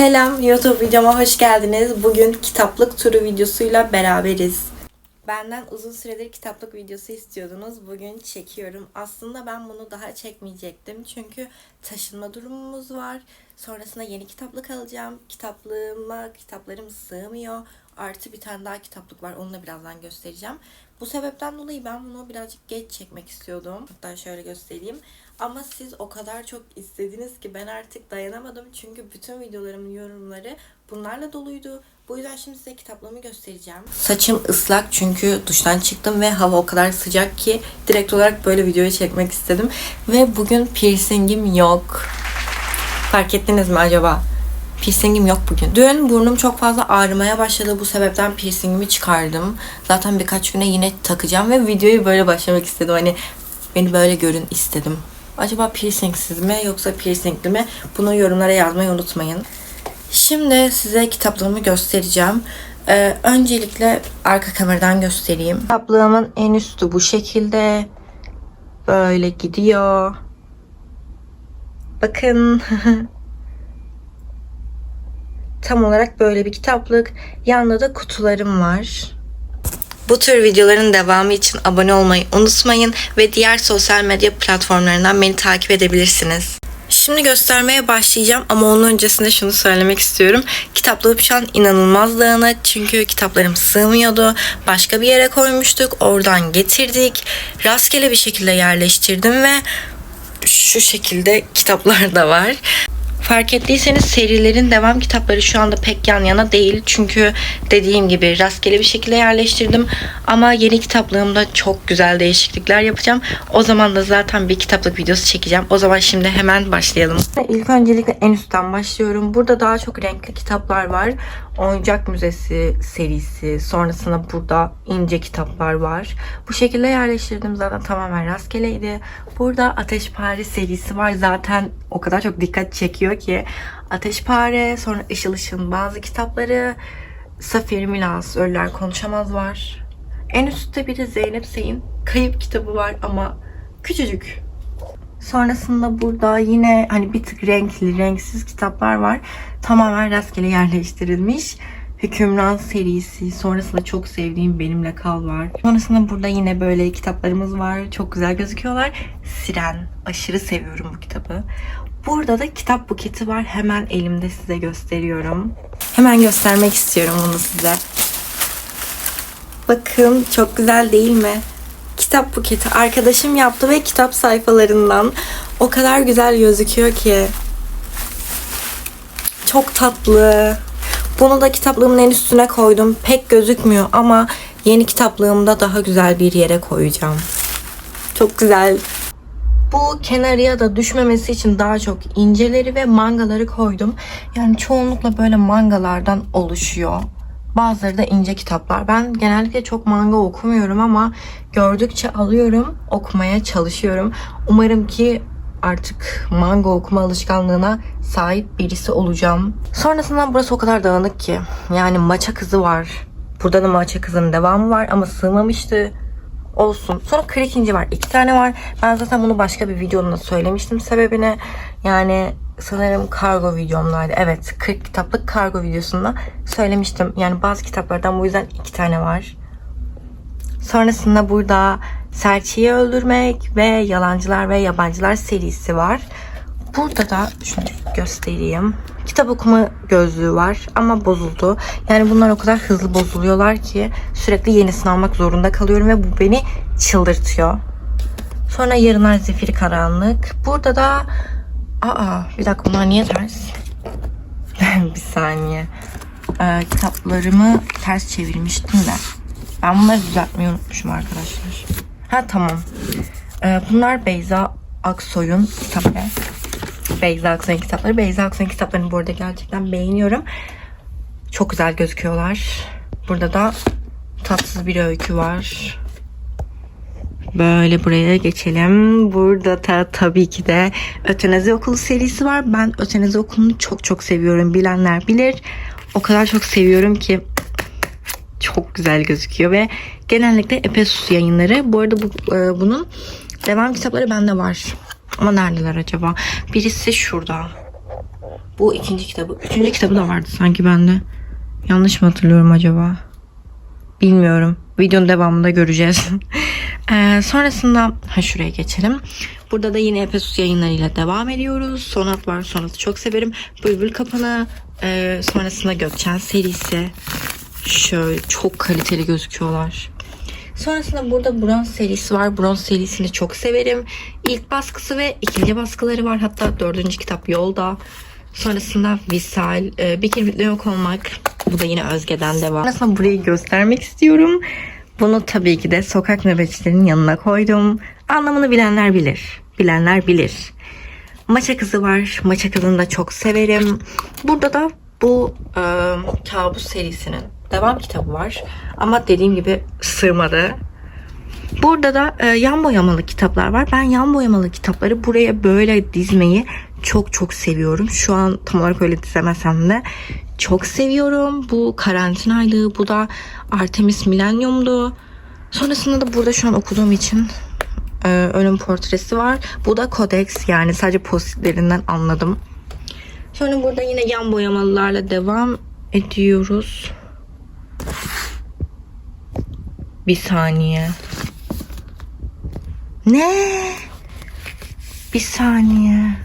Selam YouTube videoma hoş geldiniz. Bugün kitaplık turu videosuyla beraberiz. Benden uzun süredir kitaplık videosu istiyordunuz. Bugün çekiyorum. Aslında ben bunu daha çekmeyecektim. Çünkü taşınma durumumuz var. Sonrasında yeni kitaplık alacağım. Kitaplığıma kitaplarım sığmıyor. Artı bir tane daha kitaplık var. Onu da birazdan göstereceğim. Bu sebepten dolayı ben bunu birazcık geç çekmek istiyordum. Hatta şöyle göstereyim. Ama siz o kadar çok istediniz ki ben artık dayanamadım. Çünkü bütün videolarımın yorumları bunlarla doluydu. Bu yüzden şimdi size kitaplığımı göstereceğim. Saçım ıslak çünkü duştan çıktım ve hava o kadar sıcak ki direkt olarak böyle videoyu çekmek istedim. Ve bugün piercingim yok. Fark ettiniz mi acaba? Piercingim yok bugün. Dün burnum çok fazla ağrımaya başladı. Bu sebepten piercingimi çıkardım. Zaten birkaç güne yine takacağım ve videoyu böyle başlamak istedim. Hani beni böyle görün istedim. Acaba piercingsiz mi yoksa piercingli mi? Bunu yorumlara yazmayı unutmayın. Şimdi size kitaplığımı göstereceğim. Ee, öncelikle arka kameradan göstereyim. Kitaplığımın en üstü bu şekilde. Böyle gidiyor. Bakın. Tam olarak böyle bir kitaplık. Yanında da kutularım var. Bu tür videoların devamı için abone olmayı unutmayın ve diğer sosyal medya platformlarından beni takip edebilirsiniz. Şimdi göstermeye başlayacağım ama onun öncesinde şunu söylemek istiyorum. Kitaplığım şu an inanılmaz dağınık çünkü kitaplarım sığmıyordu. Başka bir yere koymuştuk. Oradan getirdik. Rastgele bir şekilde yerleştirdim ve şu şekilde kitaplar da var. Fark ettiyseniz serilerin devam kitapları şu anda pek yan yana değil. Çünkü dediğim gibi rastgele bir şekilde yerleştirdim. Ama yeni kitaplığımda çok güzel değişiklikler yapacağım. O zaman da zaten bir kitaplık videosu çekeceğim. O zaman şimdi hemen başlayalım. İlk öncelikle en üstten başlıyorum. Burada daha çok renkli kitaplar var. Oyuncak Müzesi serisi. Sonrasında burada ince kitaplar var. Bu şekilde yerleştirdim zaten tamamen rastgeleydi. Burada Ateşpare serisi var. Zaten o kadar çok dikkat çekiyor ki. Ateşpare, sonra Işıl Işıl'ın bazı kitapları. Safir Milas, Ölüler Konuşamaz var. En üstte bir de Zeynep Sey'in kayıp kitabı var ama küçücük. Sonrasında burada yine hani bir tık renkli, renksiz kitaplar var. Tamamen rastgele yerleştirilmiş. Hükümran serisi. Sonrasında çok sevdiğim Benimle Kal var. Sonrasında burada yine böyle kitaplarımız var. Çok güzel gözüküyorlar. Siren. Aşırı seviyorum bu kitabı. Burada da kitap buketi var. Hemen elimde size gösteriyorum. Hemen göstermek istiyorum bunu size. Bakın çok güzel değil mi? Kitap buketi arkadaşım yaptı ve kitap sayfalarından o kadar güzel gözüküyor ki. Çok tatlı. Bunu da kitaplığımın en üstüne koydum. Pek gözükmüyor ama yeni kitaplığımda daha güzel bir yere koyacağım. Çok güzel. Bu kenarıya da düşmemesi için daha çok inceleri ve mangaları koydum. Yani çoğunlukla böyle mangalardan oluşuyor. Bazıları da ince kitaplar. Ben genellikle çok manga okumuyorum ama gördükçe alıyorum, okumaya çalışıyorum. Umarım ki artık manga okuma alışkanlığına sahip birisi olacağım. Sonrasında burası o kadar dağınık ki. Yani maça kızı var. Burada da maça kızının devamı var ama sığmamıştı. Olsun. Sonra kırık inci var. İki tane var. Ben zaten bunu başka bir videomda söylemiştim sebebini. Yani sanırım kargo videomdaydı. Evet 40 kitaplık kargo videosunda söylemiştim. Yani bazı kitaplardan bu yüzden iki tane var. Sonrasında burada Serçeyi Öldürmek ve Yalancılar ve Yabancılar serisi var. Burada da şunu göstereyim. Kitap okuma gözlüğü var ama bozuldu. Yani bunlar o kadar hızlı bozuluyorlar ki sürekli yenisini almak zorunda kalıyorum ve bu beni çıldırtıyor. Sonra Yarınlar Zifiri Karanlık. Burada da Aa bir dakika bunlar niye ters? bir saniye. Ee, kitaplarımı ters çevirmiştim de. Ben bunları düzeltmeyi unutmuşum arkadaşlar. Ha tamam. Ee, bunlar Beyza Aksoy'un kitapları. Beyza Aksoy'un kitapları. Beyza Aksoy'un kitaplarını bu arada gerçekten beğeniyorum. Çok güzel gözüküyorlar. Burada da tatsız bir öykü var. Böyle buraya geçelim. Burada da tabii ki de Ötenazi Okulu serisi var. Ben Ötenazi Okulu'nu çok çok seviyorum. Bilenler bilir. O kadar çok seviyorum ki çok güzel gözüküyor ve genellikle Epesus yayınları. Bu arada bu, e, bunun devam kitapları bende var. Ama neredeler acaba? Birisi şurada. Bu ikinci kitabı. Üçüncü kitabı da vardı sanki bende. Yanlış mı hatırlıyorum acaba? Bilmiyorum. Videonun devamında göreceğiz. Ee, sonrasında ha şuraya geçelim. Burada da yine Efesus yayınlarıyla devam ediyoruz. Sonat var. Sonat'ı çok severim. Bülbül Kapanı. ee, sonrasında Gökçen serisi. Şöyle çok kaliteli gözüküyorlar. Sonrasında burada bronz serisi var. Bronz serisini çok severim. İlk baskısı ve ikinci baskıları var. Hatta dördüncü kitap yolda. Sonrasında Visal, e, Bir Kirpitle Yok Olmak. Bu da yine Özge'den devam. Sonrasında burayı göstermek istiyorum. Bunu tabii ki de sokak nöbetçilerinin yanına koydum. Anlamını bilenler bilir. Bilenler bilir. Maça kızı var. Maça kızını da çok severim. Burada da bu e, kabus serisinin devam kitabı var. Ama dediğim gibi sığmadı. Burada da e, yan boyamalı kitaplar var. Ben yan boyamalı kitapları buraya böyle dizmeyi çok çok seviyorum. Şu an tam olarak öyle dizemesem de çok seviyorum. Bu karantinaydı. Bu da Artemis Milenyum'du. Sonrasında da burada şu an okuduğum için e, ölüm portresi var. Bu da Codex yani sadece postitlerinden anladım. Sonra burada yine yan boyamalılarla devam ediyoruz. Bir saniye. Ne? Bir saniye.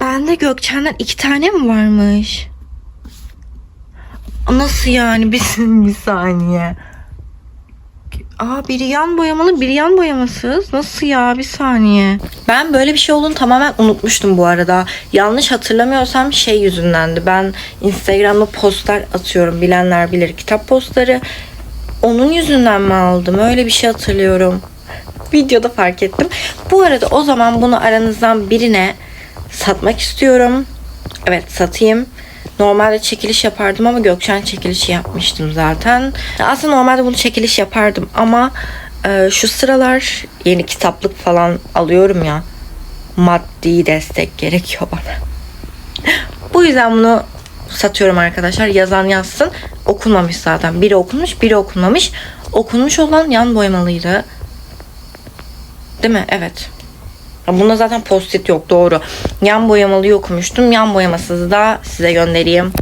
Bende Gökçen'den iki tane mi varmış? Nasıl yani? Bir, bir saniye. Aa biri yan boyamalı biri yan boyamasız. Nasıl ya bir saniye. Ben böyle bir şey olduğunu tamamen unutmuştum bu arada. Yanlış hatırlamıyorsam şey yüzündendi. Ben Instagram'da postlar atıyorum. Bilenler bilir kitap postları. Onun yüzünden mi aldım? Öyle bir şey hatırlıyorum. Videoda fark ettim. Bu arada o zaman bunu aranızdan birine satmak istiyorum. Evet satayım. Normalde çekiliş yapardım ama Gökçen çekilişi yapmıştım zaten. Aslında normalde bunu çekiliş yapardım ama e, şu sıralar yeni kitaplık falan alıyorum ya. Maddi destek gerekiyor bana. Bu yüzden bunu satıyorum arkadaşlar. Yazan yazsın. Okunmamış zaten. Biri okunmuş, biri okunmamış. Okunmuş olan yan boyamalıydı. Değil mi? Evet. Bunda zaten post-it yok doğru. Yan boyamalıyı okumuştum. Yan boyamasızı da size göndereyim.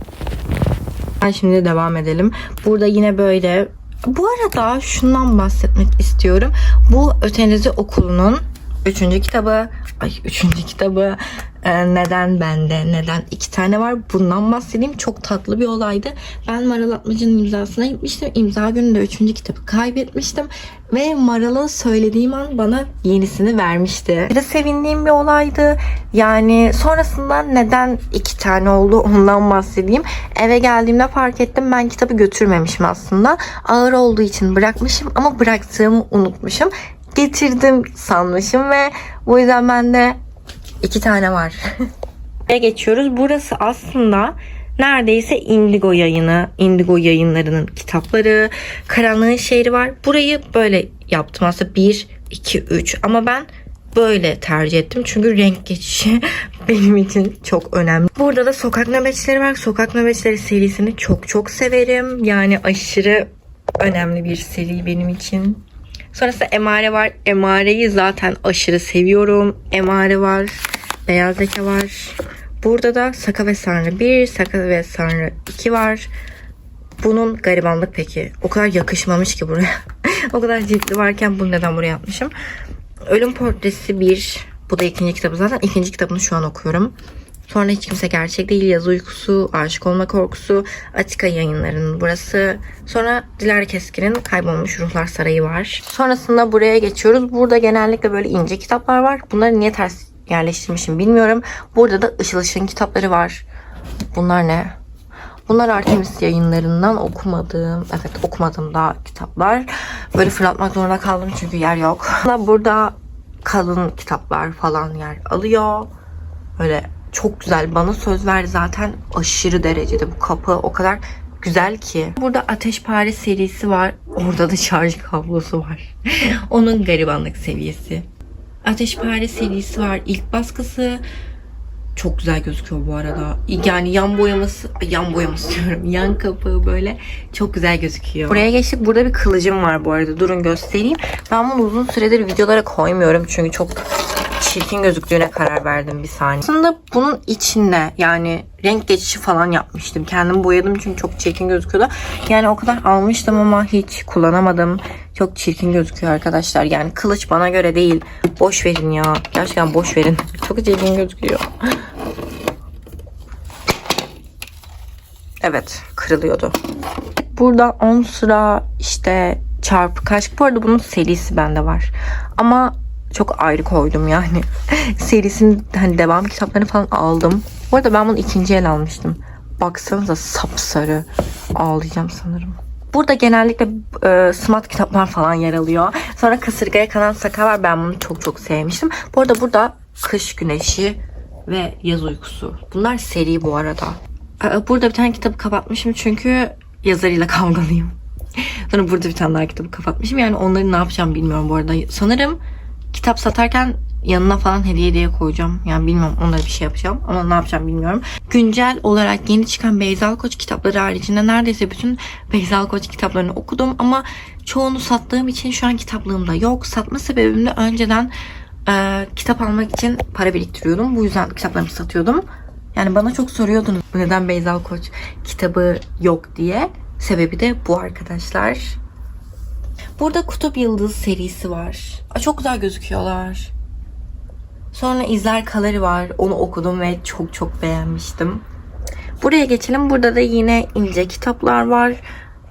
Ben şimdi devam edelim. Burada yine böyle bu arada şundan bahsetmek istiyorum. Bu Ötenizi Okulu'nun üçüncü kitabı. Ay üçüncü kitabı. Ee, neden bende? Neden? iki tane var. Bundan bahsedeyim. Çok tatlı bir olaydı. Ben Maral Atmacı'nın imzasına gitmiştim. İmza gününde üçüncü kitabı kaybetmiştim. Ve Maral'a söylediğim an bana yenisini vermişti. Bir de sevindiğim bir olaydı. Yani sonrasında neden iki tane oldu ondan bahsedeyim. Eve geldiğimde fark ettim ben kitabı götürmemişim aslında. Ağır olduğu için bırakmışım ama bıraktığımı unutmuşum. Getirdim sanmışım ve bu yüzden bende iki tane var. Buraya geçiyoruz. Burası aslında neredeyse Indigo yayını, Indigo yayınlarının kitapları, Karanlığın Şehri var. Burayı böyle yaptım aslında 1, 2, 3 ama ben böyle tercih ettim. Çünkü renk geçişi benim için çok önemli. Burada da sokak nöbetçileri var. Sokak nöbetçileri serisini çok çok severim. Yani aşırı önemli bir seri benim için. Sonrasında Emare var. Emare'yi zaten aşırı seviyorum. Emare var. Beyaz Leke var. Burada da Saka ve Sanrı 1, Saka ve Sanrı 2 var. Bunun garibanlık peki. O kadar yakışmamış ki buraya. o kadar ciddi varken bunu neden buraya yapmışım? Ölüm Portresi 1. Bu da ikinci kitabı zaten. ikinci kitabını şu an okuyorum. Sonra hiç kimse gerçek değil. Yazı uykusu, aşık olma korkusu, Atika yayınlarının burası. Sonra Dilara Keskin'in Kaybolmuş Ruhlar Sarayı var. Sonrasında buraya geçiyoruz. Burada genellikle böyle ince kitaplar var. Bunları niye ters yerleştirmişim bilmiyorum. Burada da Işıl Işıl'ın kitapları var. Bunlar ne? Bunlar Artemis yayınlarından okumadığım, evet okumadığım daha kitaplar. Böyle fırlatmak zorunda kaldım çünkü yer yok. Burada kalın kitaplar falan yer alıyor. Böyle çok güzel. Bana söz verdi zaten aşırı derecede bu kapı o kadar güzel ki. Burada Ateşpare serisi var. Orada da şarj kablosu var. Onun garibanlık seviyesi. Ateşpare serisi var. İlk baskısı çok güzel gözüküyor bu arada. Yani yan boyaması, yan boyaması diyorum. Yan kapağı böyle çok güzel gözüküyor. Buraya geçtik. Burada bir kılıcım var bu arada. Durun göstereyim. Ben bunu uzun süredir videolara koymuyorum çünkü çok çirkin gözüktüğüne karar verdim bir saniye. Aslında bunun içinde yani renk geçişi falan yapmıştım. Kendim boyadım çünkü çok çirkin gözüküyordu. Yani o kadar almıştım ama hiç kullanamadım. Çok çirkin gözüküyor arkadaşlar. Yani kılıç bana göre değil. Boş verin ya. Gerçekten boş verin. Çok çirkin gözüküyor. Evet kırılıyordu. Burada 10 sıra işte çarpı kaç. Bu arada bunun serisi bende var. Ama çok ayrı koydum yani. Serisinin hani devam kitaplarını falan aldım. Bu arada ben bunu ikinci el almıştım. Baksanıza sapsarı. Ağlayacağım sanırım. Burada genellikle e, smart kitaplar falan yer alıyor. Sonra Kasırgaya Kanan Saka var. Ben bunu çok çok sevmiştim. Bu arada burada Kış Güneşi ve Yaz Uykusu. Bunlar seri bu arada. Aa, Burada bir tane kitabı kapatmışım çünkü yazarıyla kavgalıyım. Sonra burada bir tane daha kitabı kapatmışım. Yani onları ne yapacağım bilmiyorum bu arada. Sanırım kitap satarken yanına falan hediye diye koyacağım. Yani bilmiyorum onlara bir şey yapacağım ama ne yapacağım bilmiyorum. Güncel olarak yeni çıkan Beyzal Koç kitapları haricinde neredeyse bütün Beyzal Koç kitaplarını okudum ama çoğunu sattığım için şu an kitaplığımda yok. Satma sebebim de önceden e, kitap almak için para biriktiriyordum. Bu yüzden kitaplarımı satıyordum. Yani bana çok soruyordunuz neden Beyzal Koç kitabı yok diye. Sebebi de bu arkadaşlar. Burada Kutup Yıldız serisi var. Aa, çok güzel gözüküyorlar. Sonra İzler Kaları var. Onu okudum ve çok çok beğenmiştim. Buraya geçelim. Burada da yine ince kitaplar var.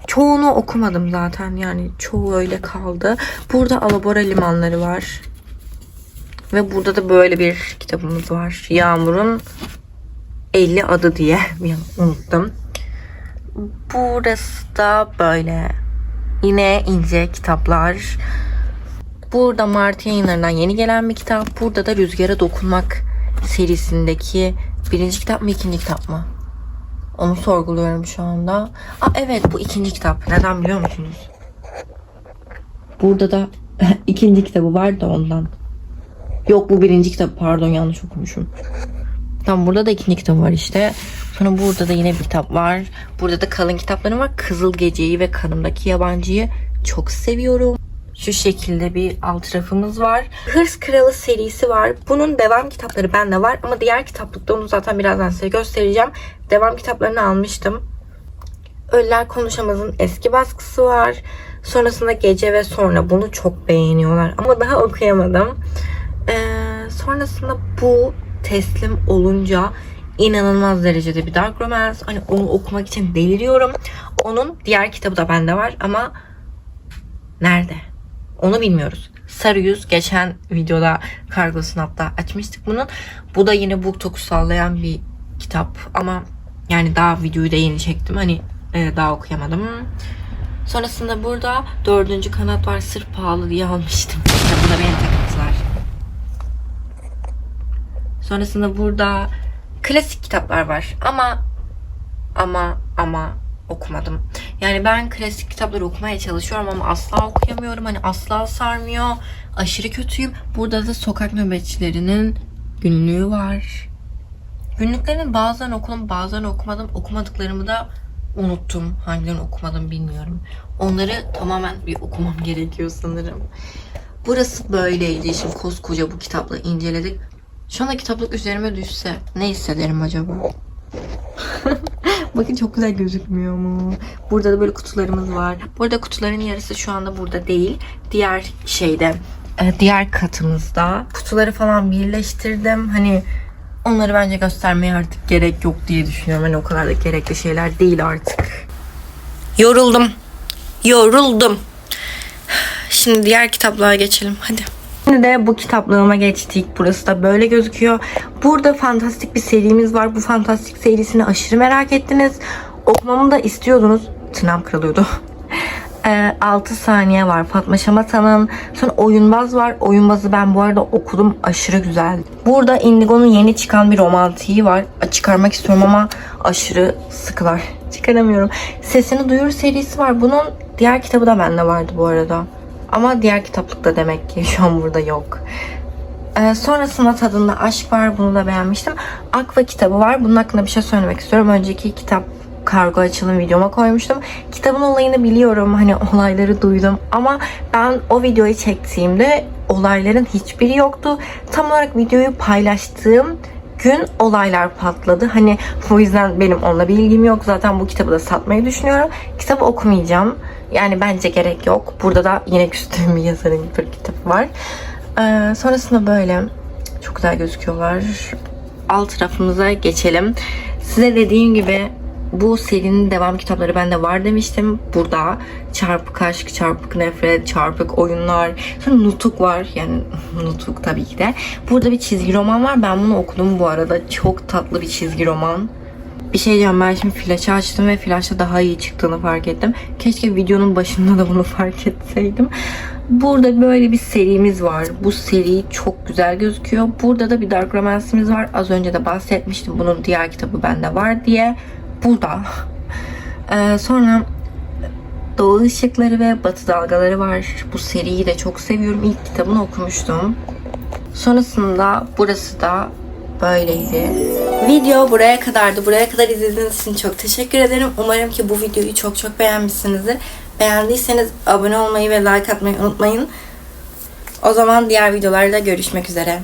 Çoğunu okumadım zaten. Yani çoğu öyle kaldı. Burada Alabora Limanları var. Ve burada da böyle bir kitabımız var. Yağmur'un 50 adı diye unuttum. Burası da böyle. Yine ince kitaplar. Burada Mart yayınlarından yeni gelen bir kitap. Burada da Rüzgara Dokunmak serisindeki birinci kitap mı ikinci kitap mı? Onu sorguluyorum şu anda. Aa, evet bu ikinci kitap. Neden biliyor musunuz? Burada da ikinci kitabı var da ondan. Yok bu birinci kitap pardon yanlış okumuşum. Tamam burada da ikinci kitap var işte. Sonra burada da yine bir kitap var. Burada da kalın kitaplarım var. Kızıl Gece'yi ve Kanımdaki Yabancı'yı çok seviyorum. Şu şekilde bir alt rafımız var. Hırs Kralı serisi var. Bunun devam kitapları bende var ama diğer kitaplıkta onu zaten birazdan size göstereceğim. Devam kitaplarını almıştım. Ölüler Konuşamaz'ın eski baskısı var. Sonrasında Gece ve Sonra bunu çok beğeniyorlar ama daha okuyamadım. Ee, sonrasında bu teslim olunca inanılmaz derecede bir dark romance. Hani onu okumak için deliriyorum. Onun diğer kitabı da bende var ama nerede? Onu bilmiyoruz. Sarı Yüz geçen videoda kargosunu hatta açmıştık bunun. Bu da yine BookTok'u sallayan bir kitap ama yani daha videoyu da yeni çektim. Hani e, daha okuyamadım. Sonrasında burada dördüncü kanat var. Sırf pahalı diye almıştım. İşte bu da benim takıntılar. Sonrasında burada klasik kitaplar var ama ama ama okumadım. Yani ben klasik kitapları okumaya çalışıyorum ama asla okuyamıyorum. Hani asla sarmıyor. Aşırı kötüyüm. Burada da sokak nöbetçilerinin günlüğü var. Günlüklerin bazılarını okudum, bazılarını okumadım. Okumadıklarımı da unuttum. Hangilerini okumadım bilmiyorum. Onları tamamen bir okumam gerekiyor sanırım. Burası böyleydi. Şimdi koskoca bu kitapla inceledik. Şu anda kitaplık üzerime düşse ne hissederim acaba? Bakın çok güzel gözükmüyor mu? Burada da böyle kutularımız var. Burada kutuların yarısı şu anda burada değil. Diğer şeyde, e, diğer katımızda. Kutuları falan birleştirdim. Hani onları bence göstermeye artık gerek yok diye düşünüyorum. Hani o kadar da gerekli şeyler değil artık. Yoruldum. Yoruldum. Şimdi diğer kitaplığa geçelim. Hadi. Şimdi de bu kitaplığıma geçtik. Burası da böyle gözüküyor. Burada fantastik bir serimiz var. Bu fantastik serisini aşırı merak ettiniz. Okumamı da istiyordunuz. Tırnağım kırılıyordu. 6 saniye var Fatma Şamata'nın. Sonra Oyunbaz var. Oyunbazı ben bu arada okudum. Aşırı güzel. Burada Indigo'nun yeni çıkan bir romantiği var. Çıkarmak istiyorum ama aşırı sıkılar. Çıkaramıyorum. Sesini Duyur serisi var. Bunun diğer kitabı da bende vardı bu arada. Ama diğer kitaplıkta demek ki şu an burada yok. Ee, sonrasında tadında aşk var. Bunu da beğenmiştim. Aqua kitabı var. Bunun hakkında bir şey söylemek istiyorum. Önceki kitap kargo açılım videoma koymuştum. Kitabın olayını biliyorum. Hani olayları duydum. Ama ben o videoyu çektiğimde olayların hiçbiri yoktu. Tam olarak videoyu paylaştığım gün olaylar patladı. Hani bu yüzden benim onunla bir ilgim yok. Zaten bu kitabı da satmayı düşünüyorum. Kitabı okumayacağım. Yani bence gerek yok. Burada da yine küstüğüm bir yazarın bir kitabı var. Ee, sonrasında böyle çok güzel gözüküyorlar. Alt rafımıza geçelim. Size dediğim gibi bu serinin devam kitapları bende var demiştim. Burada çarpık aşk, çarpık nefret, çarpık oyunlar, sonra nutuk var. Yani nutuk tabii ki de. Burada bir çizgi roman var. Ben bunu okudum bu arada. Çok tatlı bir çizgi roman. Bir şey diyeceğim ben şimdi flaşı açtım ve flaşta daha iyi çıktığını fark ettim. Keşke videonun başında da bunu fark etseydim. Burada böyle bir serimiz var. Bu seri çok güzel gözüküyor. Burada da bir Dark Romance'imiz var. Az önce de bahsetmiştim. Bunun diğer kitabı bende var diye. Burada. Ee, sonra Doğu Işıkları ve Batı Dalgaları var. Bu seriyi de çok seviyorum. İlk kitabını okumuştum. Sonrasında burası da böyleydi. Video buraya kadardı. Buraya kadar izlediğiniz için çok teşekkür ederim. Umarım ki bu videoyu çok çok beğenmişsinizdir. Beğendiyseniz abone olmayı ve like atmayı unutmayın. O zaman diğer videolarda görüşmek üzere.